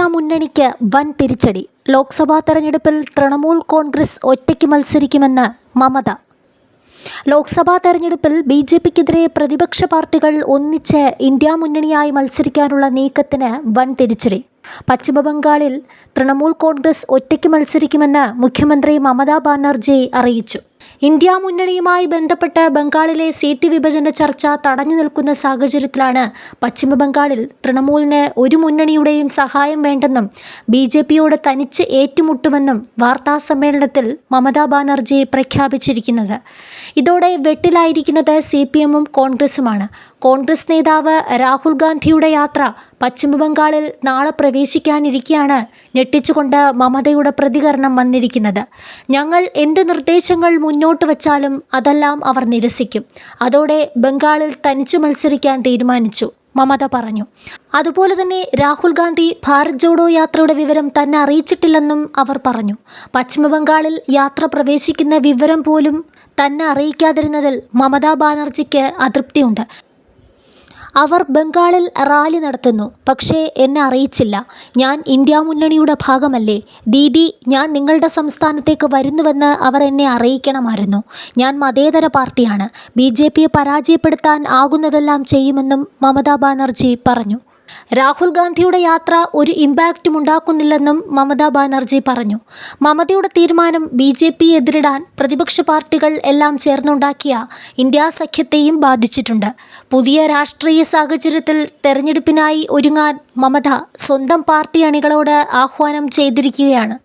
India മുന്നണിക്ക് വൻ തിരിച്ചടി. ലോക്സഭാ തെരഞ്ഞെടുപ്പിൽ തൃണമൂൽ കോൺഗ്രസ് ഒറ്റയ്ക്ക് മത്സരിക്കുമെന്ന് മമത. ലോക്സഭാ തെരഞ്ഞെടുപ്പിൽ ബി ജെ പിക്കെതിരെ പ്രതിപക്ഷ പാർട്ടികൾ ഒന്നിച്ച് ഇന്ത്യ മുന്നണിയായി മത്സരിക്കാനുള്ള നീക്കത്തിന് വൻ തിരിച്ചടി. പശ്ചിമബംഗാളിൽ തൃണമൂൽ കോൺഗ്രസ് ഒറ്റയ്ക്ക് മത്സരിക്കുമെന്ന് മുഖ്യമന്ത്രി മമതാ ബാനർജി അറിയിച്ചു. ഇന്ത്യ മുന്നണിയുമായി ബന്ധപ്പെട്ട് ബംഗാളിലെ സീറ്റ് വിഭജന ചർച്ച തടഞ്ഞു നിൽക്കുന്ന സാഹചര്യത്തിലാണ് പശ്ചിമബംഗാളിൽ തൃണമൂലിന് ഒരു മുന്നണിയുടെയും സഹായം വേണ്ടെന്നും ബി ജെ പിയോട് തനിച്ച് ഏറ്റുമുട്ടുമെന്നും വാർത്താ സമ്മേളനത്തിൽ മമതാ ബാനർജി പ്രഖ്യാപിച്ചിരിക്കുന്നത്. ഇതോടെ വെട്ടിലായിരിക്കുന്നത് സി പി എമ്മും കോൺഗ്രസുമാണ്. കോൺഗ്രസ് നേതാവ് രാഹുൽ ഗാന്ധിയുടെ യാത്ര പശ്ചിമബംഗാളിൽ നാളെ പ്രവേശിക്കാനിരിക്കെയാണ് ഞെട്ടിച്ചുകൊണ്ട് മമതയുടെ പ്രതികരണം വന്നിരിക്കുന്നത്. ഞങ്ങൾ എന്ത് നിർദ്ദേശങ്ങൾ മുന്നോട്ട് വച്ചാലും അതെല്ലാം അവർ നിരസിക്കും. അതോടെ ബംഗാളിൽ തനിച്ചു മത്സരിക്കാൻ തീരുമാനിച്ചു മമത പറഞ്ഞു. അതുപോലെ തന്നെ രാഹുൽ ഗാന്ധി ഭാരത് ജോഡോ യാത്രയുടെ വിവരം തന്നെ അറിയിച്ചിട്ടില്ലെന്നും അവർ പറഞ്ഞു. പശ്ചിമബംഗാളിൽ യാത്ര പ്രവേശിക്കുന്ന വിവരം പോലും തന്നെ അറിയിക്കാതിരുന്നതിൽ മമതാ ബാനർജിക്ക് അതൃപ്തിയുണ്ട്. അവർ ബംഗാളിൽ റാലി നടത്തുന്നു. പക്ഷേ എന്നെ അറിയിച്ചില്ല. ഞാൻ ഇന്ത്യ മുന്നണിയുടെ ഭാഗമല്ലേ. ദീദി ഞാൻ നിങ്ങളുടെ സംസ്ഥാനത്തേക്ക് വരുന്നുവെന്ന് അവർ എന്നെ അറിയിക്കണമായിരുന്നു. ഞാൻ മതേതര പാർട്ടിയാണ്. ബി ജെ പിയെ പരാജയപ്പെടുത്താൻ ആകുന്നതെല്ലാം ചെയ്യുമെന്നും മമതാ ബാനർജി പറഞ്ഞു. രാഹുൽ ഗാന്ധിയുടെ യാത്ര ഒരു ഇമ്പാക്റ്റും ഉണ്ടാക്കുന്നില്ലെന്നും മമതാ ബാനർജി പറഞ്ഞു. മമതയുടെ തീരുമാനം ബി ജെ പി എതിരിടാൻ പ്രതിപക്ഷ പാർട്ടികൾ എല്ലാം ചേർന്നുണ്ടാക്കിയ ഇന്ത്യാ സഖ്യത്തെയും ബാധിച്ചിട്ടുണ്ട്. പുതിയ രാഷ്ട്രീയ സാഹചര്യത്തിൽ തെരഞ്ഞെടുപ്പിനായി ഒരുങ്ങാൻ മമത സ്വന്തം പാർട്ടി അണികളോട് ആഹ്വാനം ചെയ്തിരിക്കുകയാണ്.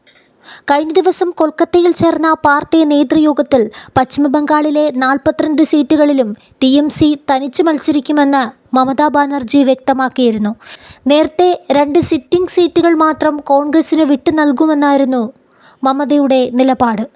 കഴിഞ്ഞ ദിവസം കൊൽക്കത്തയിൽ ചേർന്ന പാർട്ടി നേതൃയോഗത്തിൽ പശ്ചിമബംഗാളിലെ നാൽപ്പത്തിരണ്ട് സീറ്റുകളിലും ടി എം സി തനിച്ച് മത്സരിക്കുമെന്ന് മമതാ ബാനർജി വ്യക്തമാക്കിയിരുന്നു. നേരത്തെ രണ്ട് സിറ്റിംഗ് സീറ്റുകൾ മാത്രം കോൺഗ്രസിന് വിട്ടു നൽകുമെന്നായിരുന്നു മമതയുടെ നിലപാട്.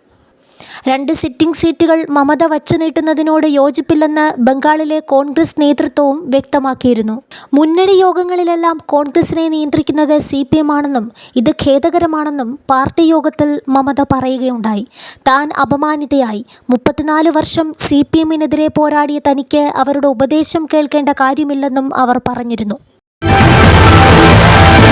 രണ്ട് സിറ്റിംഗ് സീറ്റുകൾ മമത വച്ചു നീട്ടുന്നതിനോട് യോജിപ്പില്ലെന്ന് ബംഗാളിലെ കോൺഗ്രസ് നേതൃത്വവും വ്യക്തമാക്കിയിരുന്നു. മുന്നണി യോഗങ്ങളിലെല്ലാം കോൺഗ്രസിനെ നിയന്ത്രിക്കുന്നത് സി പി എം ആണെന്നും ഇത് ഖേദകരമാണെന്നും പാർട്ടി യോഗത്തിൽ മമത പറയുകയുണ്ടായി. താൻ അപമാനിതയായി. മുപ്പത്തിനാല് വർഷം സി പി എമ്മിനെതിരെ പോരാടിയ തനിക്ക് അവരുടെ ഉപദേശം കേൾക്കേണ്ട കാര്യമില്ലെന്നും അവർ പറഞ്ഞിരുന്നു.